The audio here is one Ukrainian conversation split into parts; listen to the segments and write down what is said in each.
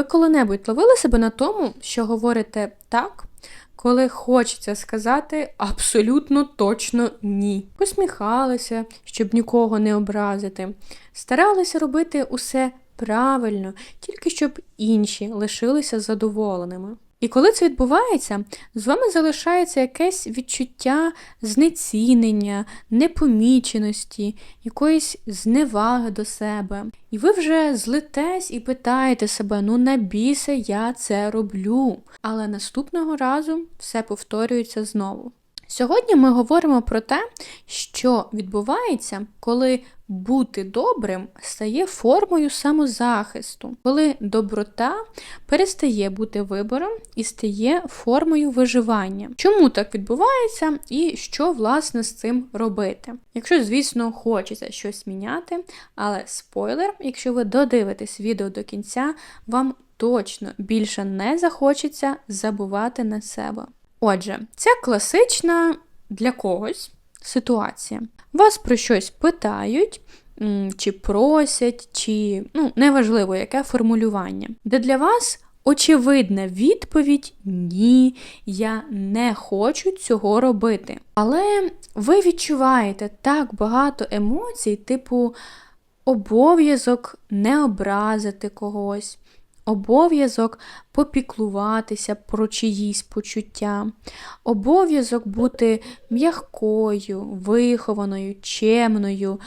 Ви коли-небудь ловили себе на тому, що говорите так, коли хочеться сказати абсолютно точно ні. Посміхалися, щоб нікого не образити, старалися робити усе правильно, тільки щоб інші лишилися задоволеними. І коли це відбувається, з вами залишається якесь відчуття знецінення, непоміченості, якоїсь зневаги до себе. І ви вже злитесь і питаєте себе, ну на біса я це роблю. Але наступного разу все повторюється знову. Сьогодні ми говоримо про те, що відбувається, коли бути добрим стає формою самозахисту, коли доброта перестає бути вибором і стає формою виживання. Чому так відбувається і що власне з цим робити? Якщо, звісно, хочеться щось міняти, але спойлер, якщо ви додивитесь відео до кінця, вам точно більше не захочеться забувати на себе. Отже, це класична для когось ситуація. Вас про щось питають, чи просять, чи ну, неважливо, яке формулювання, де для вас очевидна відповідь ні, я не хочу цього робити. Але ви відчуваєте так багато емоцій, типу обов'язок не образити когось обов'язок попіклуватися про чиїсь почуття, обов'язок бути м'якою, вихованою, чемною,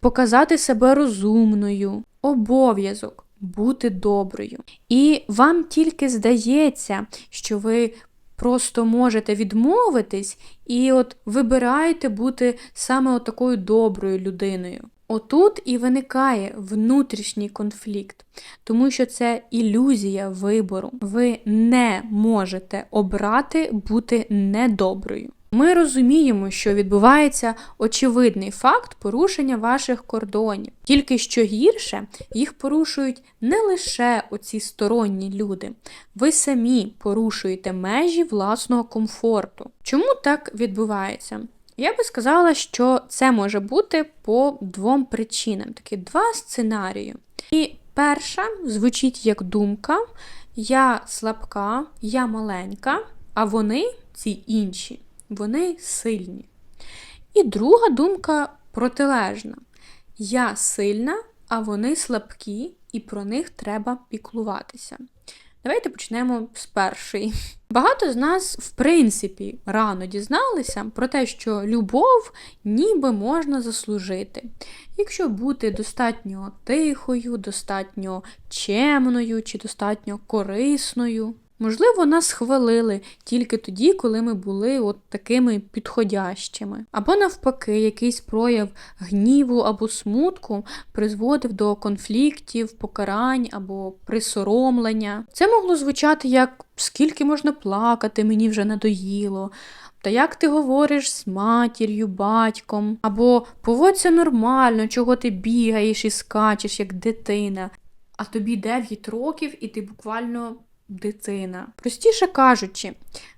показати себе розумною, обов'язок бути доброю. І вам тільки здається, що ви просто можете відмовитись і от вибираєте бути саме такою доброю людиною. Отут і виникає внутрішній конфлікт, тому що це ілюзія вибору. Ви не можете обрати бути недоброю. Ми розуміємо, що відбувається очевидний факт порушення ваших кордонів. Тільки що гірше їх порушують не лише оці сторонні люди, ви самі порушуєте межі власного комфорту. Чому так відбувається? Я би сказала, що це може бути по двом причинам, такі два сценарії. І перша звучить як думка: я слабка, я маленька, а вони, ці інші, вони сильні. І друга думка протилежна: я сильна, а вони слабкі, і про них треба піклуватися. Давайте почнемо з першої. Багато з нас, в принципі, рано дізналися про те, що любов ніби можна заслужити. Якщо бути достатньо тихою, достатньо чемною чи достатньо корисною. Можливо, нас хвалили тільки тоді, коли ми були от такими підходящими. Або, навпаки, якийсь прояв гніву або смутку призводив до конфліктів, покарань або присоромлення. Це могло звучати як скільки можна плакати, мені вже надоїло. Та як ти говориш з матір'ю, батьком, або поводься нормально, чого ти бігаєш і скачеш, як дитина, а тобі 9 років, і ти буквально дитина. Простіше кажучи,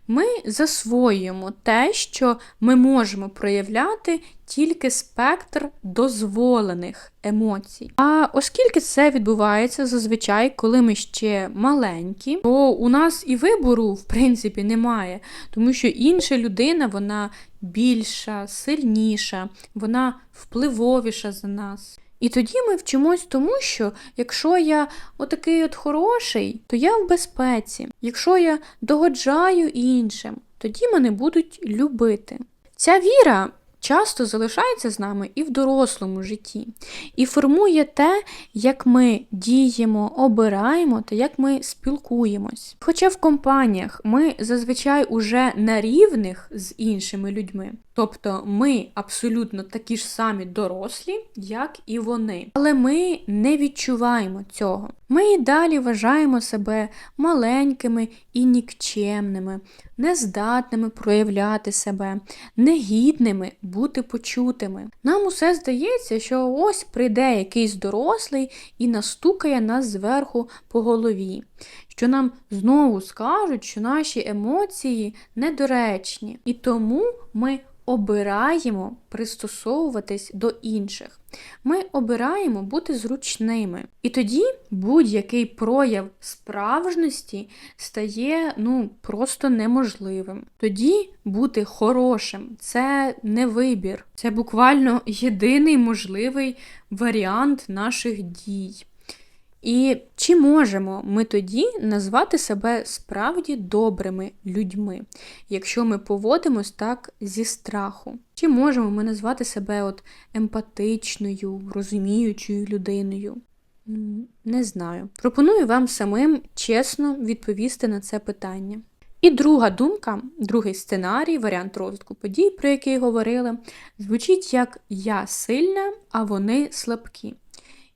ми засвоюємо те, що ми можемо проявляти тільки спектр дозволених емоцій. А оскільки це відбувається зазвичай, коли ми ще маленькі, то у нас і вибору, в принципі, немає, тому що інша людина, вона більша, сильніша, вона впливовіша за нас. І тоді ми вчимось тому, що якщо я отакий от хороший, то я в безпеці. Якщо я догоджаю іншим, тоді мене будуть любити. Ця віра часто залишається з нами і в дорослому житті, і формує те, як ми діємо, обираємо та як ми спілкуємось. Хоча в компаніях ми зазвичай уже на рівних з іншими людьми, тобто ми абсолютно такі ж самі дорослі, як і вони, але ми не відчуваємо цього. Ми і далі вважаємо себе маленькими і нікчемними, нездатними проявляти себе, негідними бути почутими. Нам усе здається, що ось прийде якийсь дорослий і настукає нас зверху по голові що нам знову скажуть, що наші емоції недоречні. І тому ми обираємо пристосовуватись до інших. Ми обираємо бути зручними. І тоді будь-який прояв справжності стає ну, просто неможливим. Тоді бути хорошим це не вибір, це буквально єдиний можливий варіант наших дій. І чи можемо ми тоді назвати себе справді добрими людьми, якщо ми поводимось так зі страху? Чи можемо ми назвати себе от емпатичною, розуміючою людиною? Не знаю. Пропоную вам самим чесно відповісти на це питання. І друга думка, другий сценарій, варіант розвитку подій, про який говорили, звучить як Я сильна, а вони слабкі.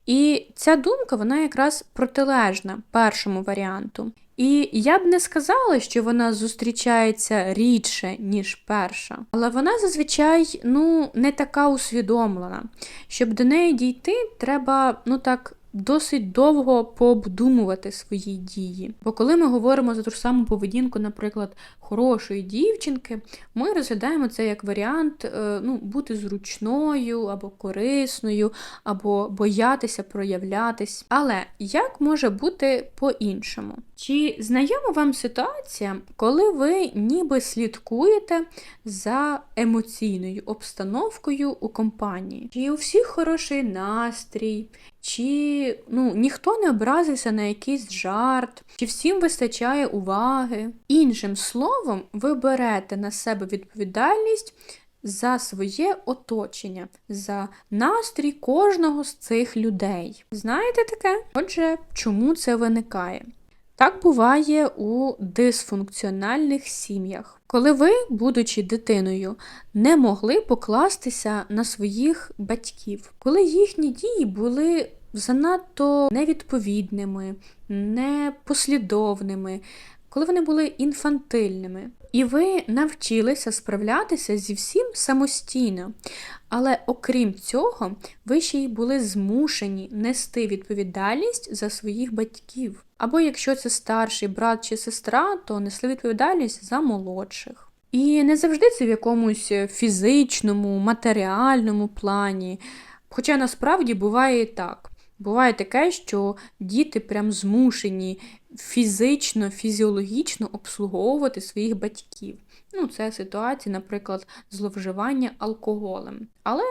І ця думка, вона якраз протилежна першому варіанту. І я б не сказала, що вона зустрічається рідше, ніж перша, але вона зазвичай ну, не така усвідомлена. Щоб до неї дійти, треба ну так досить довго пообдумувати свої дії. Бо коли ми говоримо за ту ж саму поведінку, наприклад, хорошої дівчинки, ми розглядаємо це як варіант е, ну, бути зручною або корисною, або боятися проявлятись. Але як може бути по-іншому? Чи знайома вам ситуація, коли ви ніби слідкуєте за емоційною обстановкою у компанії? Чи у всіх хороший настрій? Чи ну, ніхто не образився на якийсь жарт, чи всім вистачає уваги. Іншим словом, ви берете на себе відповідальність за своє оточення, за настрій кожного з цих людей. Знаєте таке? Отже, чому це виникає? Так буває у дисфункціональних сім'ях, коли ви, будучи дитиною, не могли покластися на своїх батьків, коли їхні дії були занадто невідповідними, непослідовними, коли вони були інфантильними. І ви навчилися справлятися зі всім самостійно. Але окрім цього, ви ще й були змушені нести відповідальність за своїх батьків. Або якщо це старший брат чи сестра, то несли відповідальність за молодших. І не завжди це в якомусь фізичному, матеріальному плані. Хоча насправді буває і так. Буває таке, що діти прям змушені фізично, фізіологічно обслуговувати своїх батьків. Ну, це ситуація, наприклад, зловживання алкоголем. Але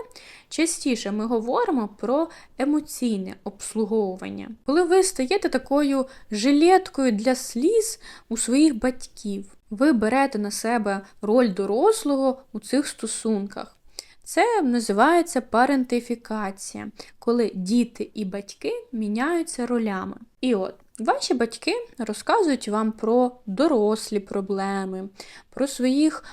частіше ми говоримо про емоційне обслуговування. Коли ви стаєте такою жилеткою для сліз у своїх батьків, ви берете на себе роль дорослого у цих стосунках. Це називається парентифікація, коли діти і батьки міняються ролями. І от ваші батьки розказують вам про дорослі проблеми, про своїх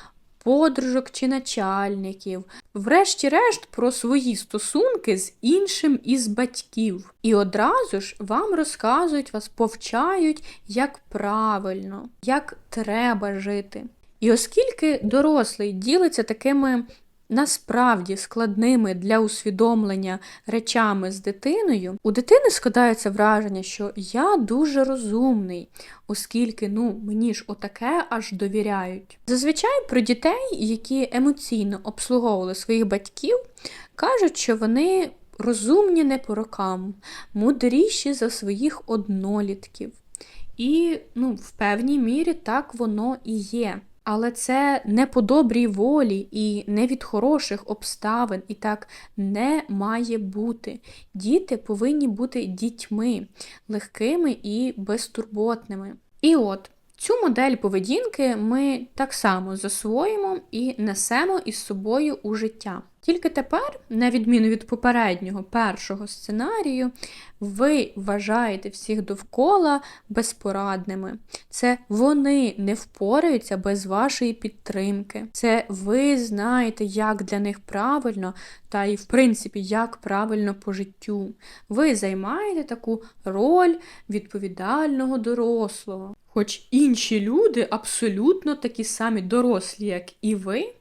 подружок чи начальників, врешті-решт, про свої стосунки з іншим із батьків. І одразу ж вам розказують, вас повчають, як правильно, як треба жити. І оскільки дорослий ділиться такими насправді складними для усвідомлення речами з дитиною, у дитини складається враження, що я дуже розумний, оскільки ну, мені ж отаке аж довіряють. Зазвичай про дітей, які емоційно обслуговували своїх батьків, кажуть, що вони розумні не по рокам, мудріші за своїх однолітків. І ну, в певній мірі так воно і є. Але це не по добрій волі і не від хороших обставин, і так не має бути. Діти повинні бути дітьми, легкими і безтурботними. І от цю модель поведінки ми так само засвоїмо і несемо із собою у життя. Тільки тепер, на відміну від попереднього першого сценарію, ви вважаєте всіх довкола безпорадними. Це вони не впораються без вашої підтримки. Це ви знаєте, як для них правильно, та і, в принципі, як правильно по життю. Ви займаєте таку роль відповідального дорослого. Хоч інші люди абсолютно такі самі дорослі, як і ви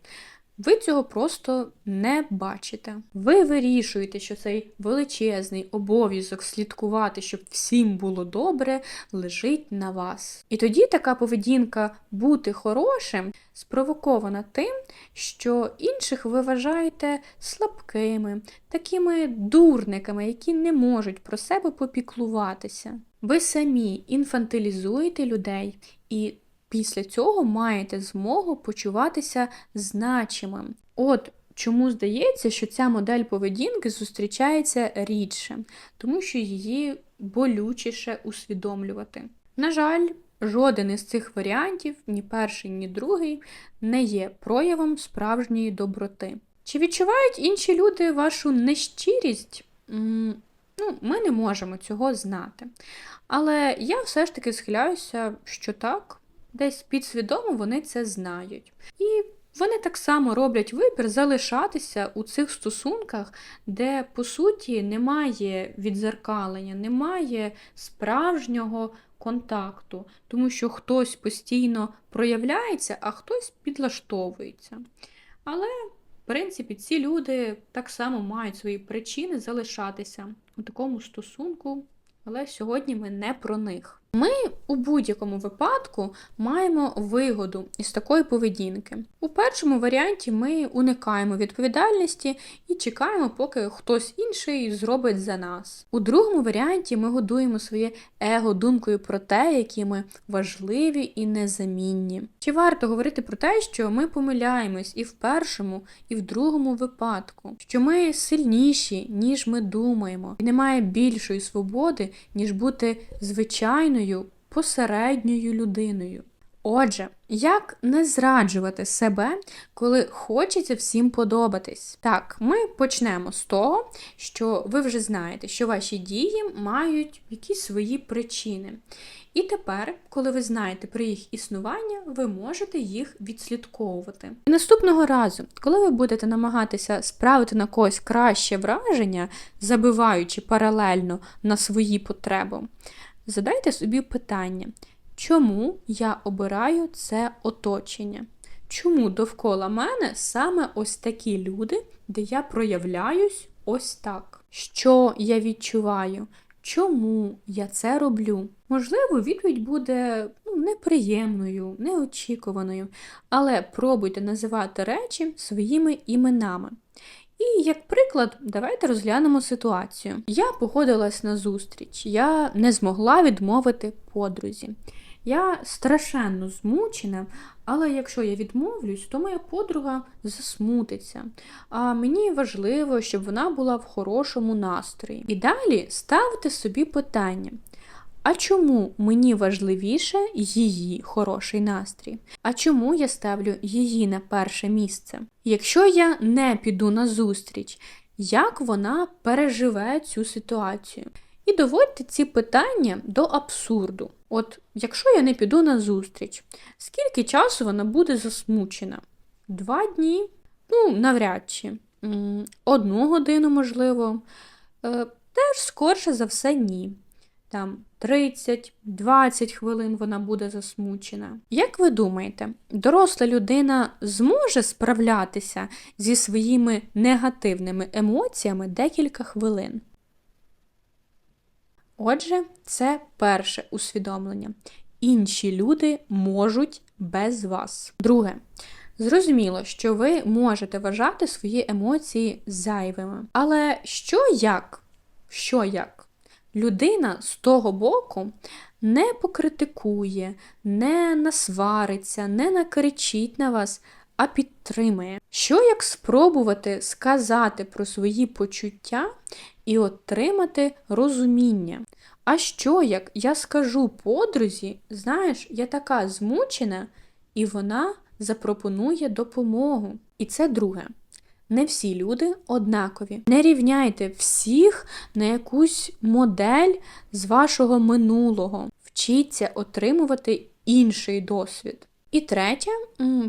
Ви цього просто не бачите. Ви вирішуєте, що цей величезний обов'язок слідкувати, щоб всім було добре, лежить на вас. І тоді така поведінка бути хорошим спровокована тим, що інших ви вважаєте слабкими, такими дурниками, які не можуть про себе попіклуватися. Ви самі інфантилізуєте людей і після цього маєте змогу почуватися значимим. От чому здається, що ця модель поведінки зустрічається рідше, тому що її болючіше усвідомлювати. На жаль, жоден із цих варіантів, ні перший, ні другий, не є проявом справжньої доброти. Чи відчувають інші люди вашу нещирість? Ну, ми не можемо цього знати. Але я все ж таки схиляюся, що так, десь підсвідомо вони це знають. І вони так само роблять вибір залишатися у цих стосунках, де, по суті, немає відзеркалення, немає справжнього контакту, тому що хтось постійно проявляється, а хтось підлаштовується. Але, в принципі, ці люди так само мають свої причини залишатися у такому стосунку, але сьогодні ми не про них. Ми у будь-якому випадку маємо вигоду із такої поведінки. У першому варіанті ми уникаємо відповідальності і чекаємо, поки хтось інший зробить за нас. У другому варіанті ми годуємо своє его думкою про те, які ми важливі і незамінні. Чи варто говорити про те, що ми помиляємось і в першому, і в другому випадку, що ми сильніші, ніж ми думаємо, і немає більшої свободи, ніж бути звичайною посередньою людиною. Отже, як не зраджувати себе, коли хочеться всім подобатись? Так, ми почнемо з того, що ви вже знаєте, що ваші дії мають якісь свої причини. І тепер, коли ви знаєте про їх існування, ви можете їх відслідковувати. І наступного разу, коли ви будете намагатися справити на когось краще враження, забиваючи паралельно на свої потреби, задайте собі питання, чому я обираю це оточення? Чому довкола мене саме ось такі люди, де я проявляюсь ось так? Що я відчуваю? Чому я це роблю? Можливо, відповідь буде ну, неприємною, неочікуваною, але пробуйте називати речі своїми іменами. І як приклад, давайте розглянемо ситуацію. Я погодилась на зустріч, я не змогла відмовити подрузі. Я страшенно змучена, але якщо я відмовлюсь, то моя подруга засмутиться. А мені важливо, щоб вона була в хорошому настрої. І далі ставте собі питання. А чому мені важливіше її хороший настрій? А чому я ставлю її на перше місце? Якщо я не піду на зустріч, як вона переживе цю ситуацію? І доводьте ці питання до абсурду. От, якщо я не піду на зустріч, скільки часу вона буде засмучена? Два дні? Ну, навряд чи. Одну годину, можливо. Е, теж скорше за все, ні там 30-20 хвилин вона буде засмучена. Як ви думаєте, доросла людина зможе справлятися зі своїми негативними емоціями декілька хвилин? Отже, це перше усвідомлення. Інші люди можуть без вас. Друге. Зрозуміло, що ви можете вважати свої емоції зайвими. Але що як? Що як? Людина з того боку не покритикує, не насвариться, не накричить на вас, а підтримує. Що як спробувати сказати про свої почуття і отримати розуміння? А що як я скажу подрузі, знаєш, я така змучена, і вона запропонує допомогу. І це друге. Не всі люди однакові. Не рівняйте всіх на якусь модель з вашого минулого. Вчіться отримувати інший досвід. І третє,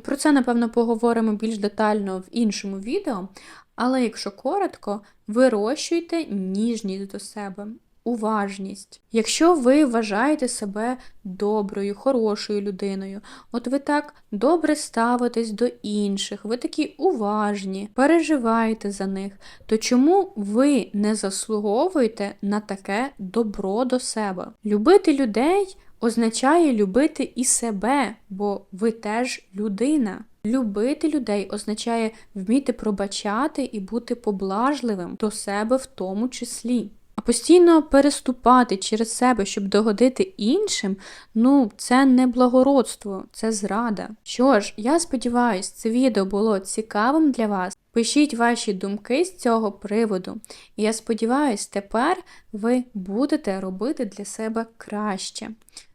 про це, напевно, поговоримо більш детально в іншому відео, але якщо коротко, вирощуйте ніжність до себе. Уважність. Якщо ви вважаєте себе доброю, хорошою людиною, от ви так добре ставитесь до інших, ви такі уважні, переживаєте за них, то чому ви не заслуговуєте на таке добро до себе? Любити людей означає любити і себе, бо ви теж людина. Любити людей означає вміти пробачати і бути поблажливим до себе в тому числі. Постійно переступати через себе, щоб догодити іншим, ну це не благородство, це зрада. Що ж, я сподіваюся, це відео було цікавим для вас. Пишіть ваші думки з цього приводу. І я сподіваюся, тепер ви будете робити для себе краще,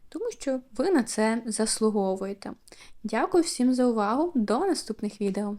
тому що ви на це заслуговуєте. Дякую всім за увагу. До наступних відео!